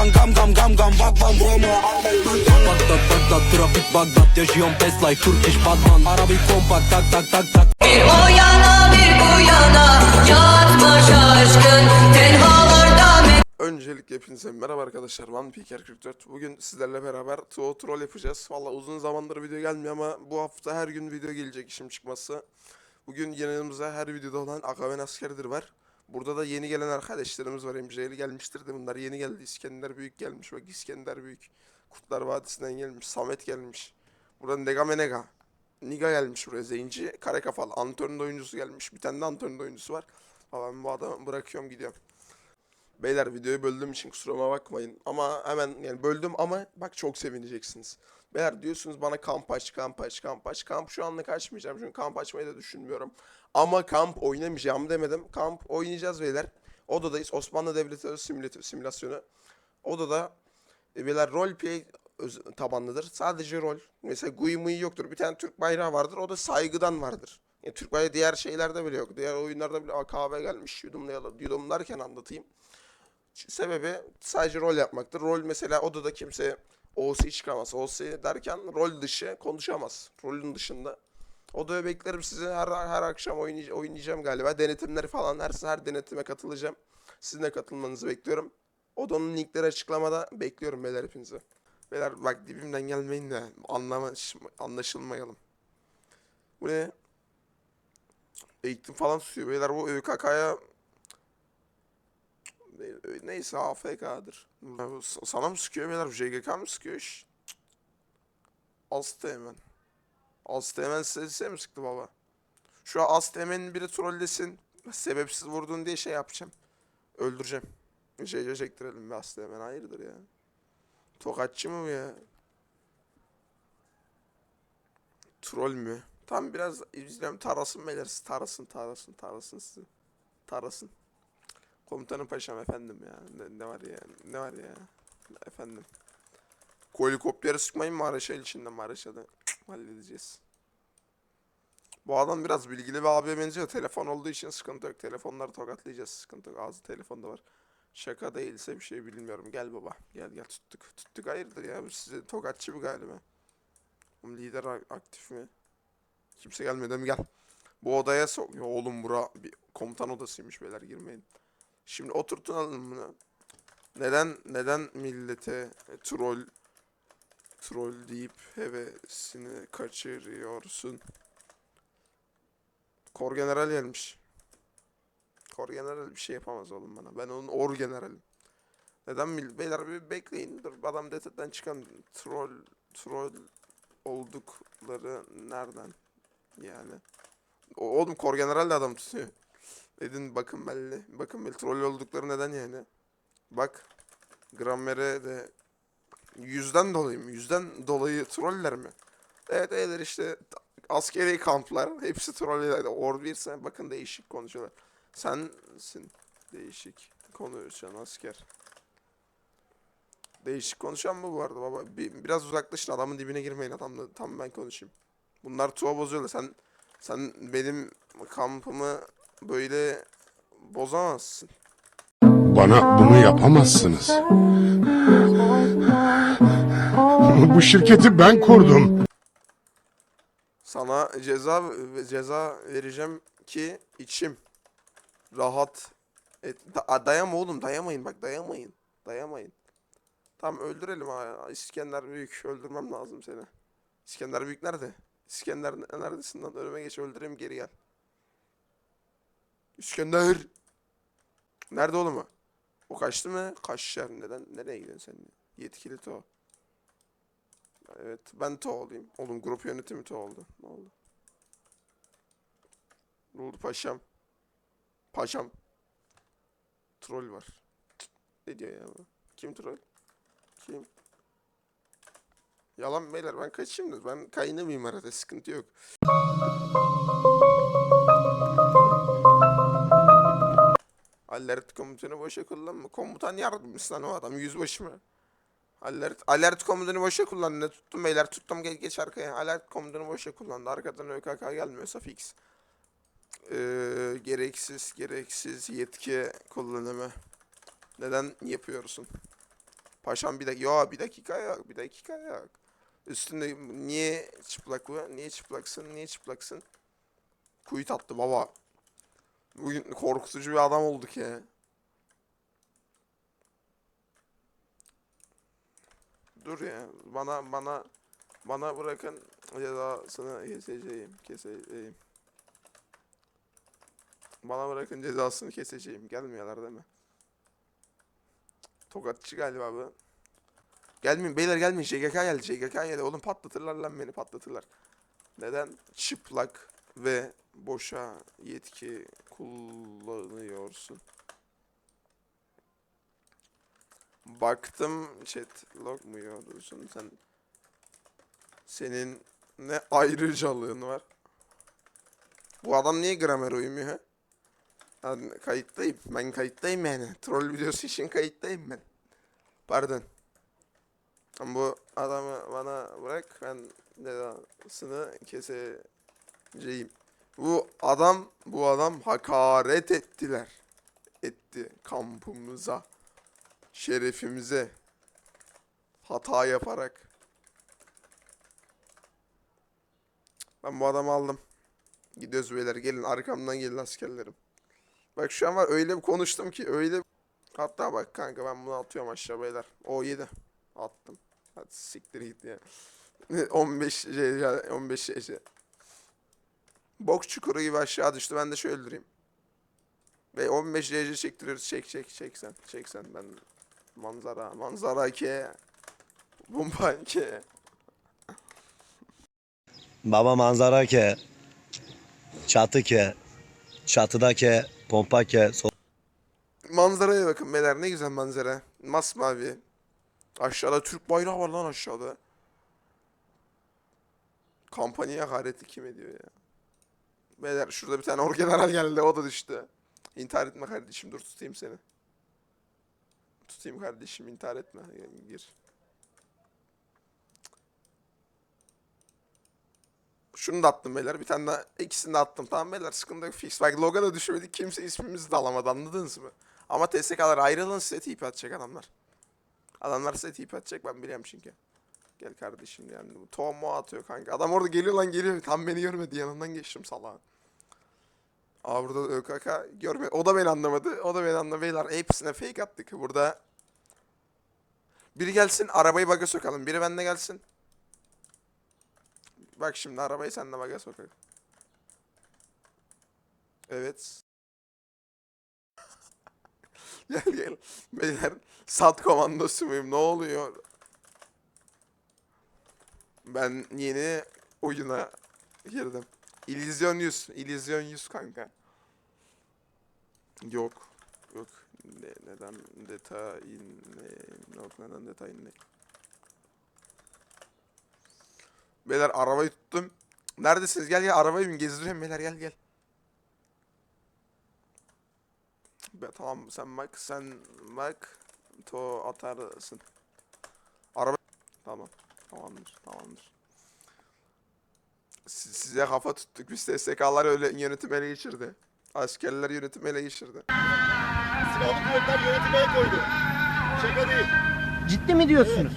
van gam gam gam gam Bak van Roma Bagdad Bagdad trafik Bagdad Yaşıyorum fast like Turkish Batman Arabik kompakt tak tak tak tak Bir o yana bir bu yana Yatma şaşkın tenhalarda Öncelikle hepinize merhaba arkadaşlar. One Picker 44. Bugün sizlerle beraber Tuo Troll yapacağız. Valla uzun zamandır video gelmiyor ama bu hafta her gün video gelecek işim çıkması. Bugün yanımızda her videoda olan Akaven Askerdir var. Burada da yeni gelen arkadaşlarımız var. MJ'li gelmiştir de bunlar yeni geldi. İskender Büyük gelmiş. Bak İskender Büyük. Kurtlar Vadisi'nden gelmiş. Samet gelmiş. Buradan Nega Menega. Niga gelmiş buraya. Zenci. Kare kafalı. Antörn'ün oyuncusu gelmiş. Bir tane de Antörn'ün oyuncusu var. Valla ben bu adamı bırakıyorum gidiyorum. Beyler videoyu böldüğüm için kusuruma bakmayın. Ama hemen yani böldüm ama bak çok sevineceksiniz. Beyler diyorsunuz bana kamp aç, kamp aç, kamp aç. Kamp şu anlık açmayacağım çünkü kamp açmayı da düşünmüyorum. Ama kamp oynamayacağım demedim. Kamp oynayacağız beyler. Odadayız. Osmanlı Devleti Simülatör, Simülasyonu. Odada e, beyler roleplay tabanlıdır. Sadece rol. Mesela GUI mui yoktur. Bir tane Türk bayrağı vardır. O da saygıdan vardır. Yani Türk bayrağı diğer şeylerde bile yok. Diğer oyunlarda bile "Aa, kahve gelmiş yudumlayalım. Yudumlarken anlatayım. Sebebi sadece rol yapmaktır. Rol mesela odada kimse OC çıkamaz. OC derken rol dışı konuşamaz. Rolün dışında. Odaya beklerim sizi. Her her akşam oynay- oynayacağım galiba. Denetimleri falan her her denetime katılacağım. Sizin de katılmanızı bekliyorum. Odanın linkleri açıklamada bekliyorum beyler hepinizi. Beyler bak dibimden gelmeyin de anlama, anlaşılmayalım. Bu ne? Eğitim falan tutuyor. Beyler bu ÖKK'ya ne- Neyse AFK'dır. Sana mı sıkıyor beyler? JGK mı sıkıyor? Şşt. Asteğmen. Asteğmen size, mi sıktı baba? Şu an Asteğmen'in biri trollesin. Sebepsiz vurdun diye şey yapacağım. Öldüreceğim. JC çektirelim be Asteğmen. Hayırdır ya? Tokatçı mı bu ya? Troll mü? Tam biraz izlem tarasın beyler. Tarasın tarasın tarasın sizi. Tarasın. Komutanım paşam efendim ya. Ne, ne var ya? Ne var ya? Efendim. Helikopteri sıkmayın Maraşal içinde Maraşal'ı halledeceğiz. Bu adam biraz bilgili bir abiye benziyor. Telefon olduğu için sıkıntı yok. Telefonları tokatlayacağız. Sıkıntı yok. Ağzı telefonda var. Şaka değilse bir şey bilmiyorum. Gel baba. Gel gel tuttuk. Tuttuk hayırdır ya. Size tokatçı bu galiba. Oğlum lider aktif mi? Kimse gelmedi mi? Gel. Bu odaya sok. Ya oğlum bura bir komutan odasıymış beyler girmeyin. Şimdi oturtalım bunu. Neden neden millete troll troll deyip hevesini kaçırıyorsun? Kor general gelmiş. Kor general bir şey yapamaz oğlum bana. Ben onun or generalim. Neden beyler bir bekleyin. Dur adam detaydan çıkan troll troll oldukları nereden yani? O, oğlum kor general de adam tutuyor. Edin bakın belli. Bakın belli. Troll oldukları neden yani? Bak. Grammer'e de yüzden dolayı mı? Yüzden dolayı troller mi? Evet evet işte askeri kamplar hepsi troller. Or birse bakın değişik konuşuyorlar. Sensin değişik konuşan asker. Değişik konuşan mı bu arada baba? Bir, biraz uzaklaşın adamın dibine girmeyin adamla tam ben konuşayım. Bunlar tuğa bozuyorlar. Sen sen benim kampımı böyle bozamazsın. Bana bunu yapamazsınız. Bu şirketi ben kurdum. Sana ceza ceza vereceğim ki içim rahat et. Da, dayama oğlum dayamayın bak dayamayın. Dayamayın. Tamam öldürelim ha. İskender Büyük öldürmem lazım seni. İskender Büyük nerede? İskender ne- neredesin lan? Önüme geç öldüreyim geri gel. İskender. Nerede oğlum o? O kaçtı mı? Kaçışar. Neden? Nereye gidiyorsun sen? Yetkili to. Evet ben to olayım. Oğlum grup yönetimi to oldu. Ne oldu? Ne oldu paşam? Paşam. Troll var. Ne diyor ya bu? Kim troll? Kim? Yalan beyler ben kaçayım da ben kaynamayayım arada sıkıntı yok. Alert komutanı boşa kullanma. Komutan yardımcısı lan o adam yüzbaşı mı? Alert, alert komutanı boşa kullandı. Tuttum beyler tuttum gel geç arkaya. Alert komutanı boşa kullandı. Arkadan ÖKK gelmiyorsa fix. Ee, gereksiz gereksiz yetki kullanımı. Neden yapıyorsun? Paşam bir dakika. Yo bir dakika yok. Bir dakika yok. Üstünde niye çıplak bu? Niye çıplaksın? Niye çıplaksın? Kuyut attı baba. Bugün korkutucu bir adam olduk ya. Dur ya. Bana bana bana bırakın cezasını keseceğim. Keseceğim. Bana bırakın cezasını keseceğim. Gelmiyorlar değil mi? Tokatçı galiba bu. Gelmeyin beyler gelmeyin. JGK geldi. JGK geldi. Oğlum patlatırlar lan beni patlatırlar. Neden çıplak ve boşa yetki kullanıyorsun? Baktım chat log mu yiyorsun sen? Senin ne ayrıcalığın var? Bu adam niye gramer uymuyor ha? Ben kayıttayım. Ben kayıttayım yani. Troll videosu için kayıttayım ben. Pardon. Ama Bu adamı bana bırak. Ben cezasını keseceğim. Bu adam, bu adam hakaret ettiler. Etti kampımıza. Şerefimize. Hata yaparak. Ben bu adamı aldım. Gidiyoruz beyler gelin arkamdan gelin askerlerim. Bak şu an var öyle bir konuştum ki öyle Hatta bak kanka ben bunu atıyorum aşağı beyler. O 7. Attım. Hadi siktir git ya. 15 şey 15 şey. şey. Boks çukuru gibi aşağı düştü. Ben de şöyle öldüreyim. Ve 15 CC çektiriyoruz. Çek çek çek sen. Çek sen. Ben manzara manzara ki. Bomba ki. Baba manzara ke. Çatı ke. Çatıda ke. Pompa ke. Sol Manzaraya bakın beyler ne güzel manzara. Masmavi. Aşağıda Türk bayrağı var lan aşağıda. Kampanya hakareti kim ediyor ya? Beyler şurada bir tane orgeneral geldi o da düştü. İntihar etme kardeşim dur tutayım seni. Tutayım kardeşim intihar etme. Gel, Gir. Şunu da attım beyler. Bir tane daha ikisini de attım. Tamam beyler sıkıntı yok. Fix. Bak logo da düşmedik. Kimse ismimizi de alamadı anladınız mı? Ama TSK'lar ayrılın size tip atacak adamlar. Adamlar size tip atacak ben biliyorum çünkü. Gel kardeşim yani. Mu atıyor kanka. Adam orada geliyor lan geliyor. Tam beni görmedi. Yanından geçtim salağın. Aa burada da ÖKK görme. O da beni anlamadı. O da beni anlamadı. Beyler hepsine fake attık. Burada biri gelsin arabayı baga sokalım. Biri bende gelsin. Bak şimdi arabayı sen de baga sokalım. Evet. gel gel. Beyler sat komandosu muyum? Ne oluyor? Ben yeni oyuna girdim. İllüzyon 100. İllüzyon 100 kanka. Yok. Yok. Ne, neden detay ne? Yok neden detay ne? Beyler arabayı tuttum. Neredesiniz? Gel gel arabayı bin gezdiriyorum beyler gel gel. Be, tamam sen bak sen bak. To atarsın. Araba tamam. Tamamdır tamamdır. Si- size kafa tuttuk. Biz SSK'lar öyle yönetim ele geçirdi. Askerler yönetim ele geçirdi. Silahlı kuvvetler yönetime el koydu. Şaka değil. Ciddi mi diyorsunuz?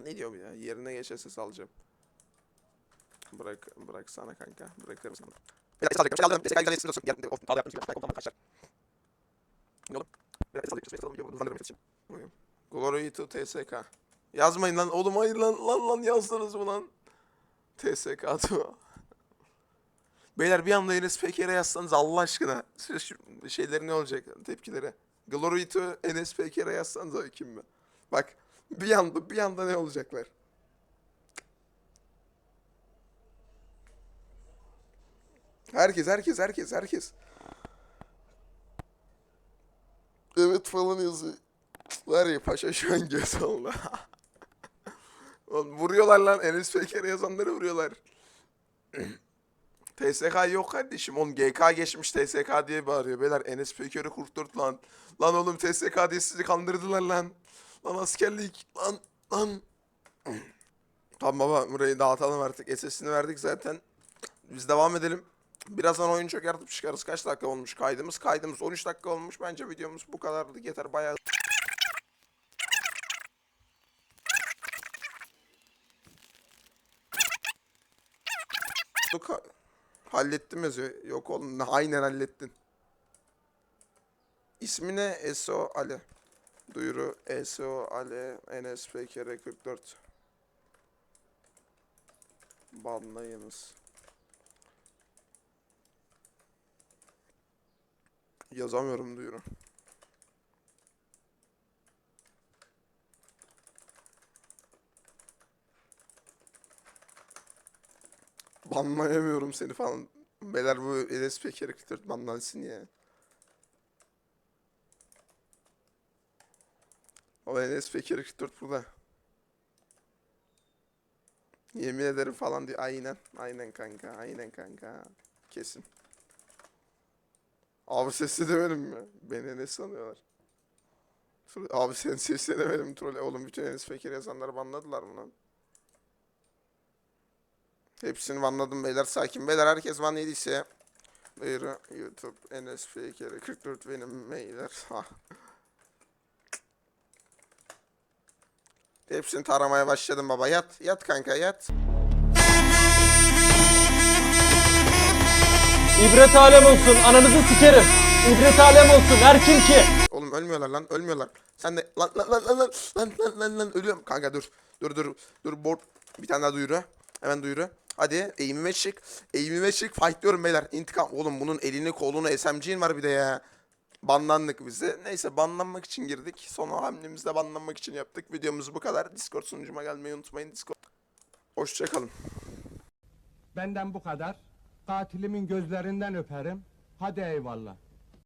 Ne diyor bu ya? Yerine geç SS alacağım. Bırak bırak sana kanka. Bırakırım sana. Bir dakika alacağım. Aldım. Bir dakika ilerlesin olsun. Gel. Of, al yaptım. Ben komutanım kaçar. Ne oğlum? Bir dakika alacağım. Bir dakika alacağım. Hızlandırma için. Buyurun. Glory to TSK. Yazmayın lan. Oğlum hayır lan. Lan lan yazdınız mı lan? TSK to. Beyler bir anda Enes Peker'e yazsanız Allah aşkına. Şeyleri ne olacak? Tepkileri. Glory to Enes Peker'e yazsanız o kim mi? Bak bir anda bir anda ne olacaklar? Herkes herkes herkes herkes. Evet falan yazıyor. Var ya paşa şu an göz oldu. Vuruyorlar lan Enes Peker'e yazanları vuruyorlar. TSK yok kardeşim. Oğlum GK geçmiş TSK diye bağırıyor. Beyler Enes Peker'i kurturt lan. Lan oğlum TSK diye sizi kandırdılar lan. Lan askerlik. Lan lan. tamam baba burayı dağıtalım artık. SS'ini verdik zaten. Biz devam edelim. Birazdan oyun çok yaratıp çıkarız. Kaç dakika olmuş kaydımız? Kaydımız 13 dakika olmuş. Bence videomuz bu kadarlık yeter. Bayağı Ha- hallettim yazıyor. Yok oğlum aynen hallettin. İsmi ne? SO Ali. Duyuru SO Ali NSPKR 44. Banlayınız. Yazamıyorum duyuru. Banlayamıyorum seni falan. Beyler bu LSP character banlansın ya. O LSP character burada. Yemin ederim falan diyor. Aynen. Aynen kanka. Aynen kanka. Kesin. Abi sesli demedim mi? Beni ne sanıyorlar? Abi sen sesli demedim troll. Oğlum bütün LSP yazanları banladılar mı lan? Hepsini vanladım beyler sakin. Beyler herkes van yediyse Buyurun YouTube NSP kere 44 benim beyler. Hepsini taramaya başladım baba. Yat. Yat kanka yat. İbret alem olsun. Ananızı sikerim. İbret alem olsun. Her kim ki? Oğlum ölmüyorlar lan ölmüyorlar. Sen de lan lan lan lan lan lan lan lan lan ölüyorum. Kanka dur. Dur dur. Dur board. Bir tane daha duyuru. Hemen duyuru. Hadi eğimime çık. Eğimime çık. Fight diyorum beyler. İntikam. Oğlum bunun elini kolunu SMG'in var bir de ya. Banlandık bize. Neyse banlanmak için girdik. Son hamlemizde banlanmak için yaptık. Videomuz bu kadar. Discord sunucuma gelmeyi unutmayın. Discord. Hoşçakalın. Benden bu kadar. Katilimin gözlerinden öperim. Hadi eyvallah.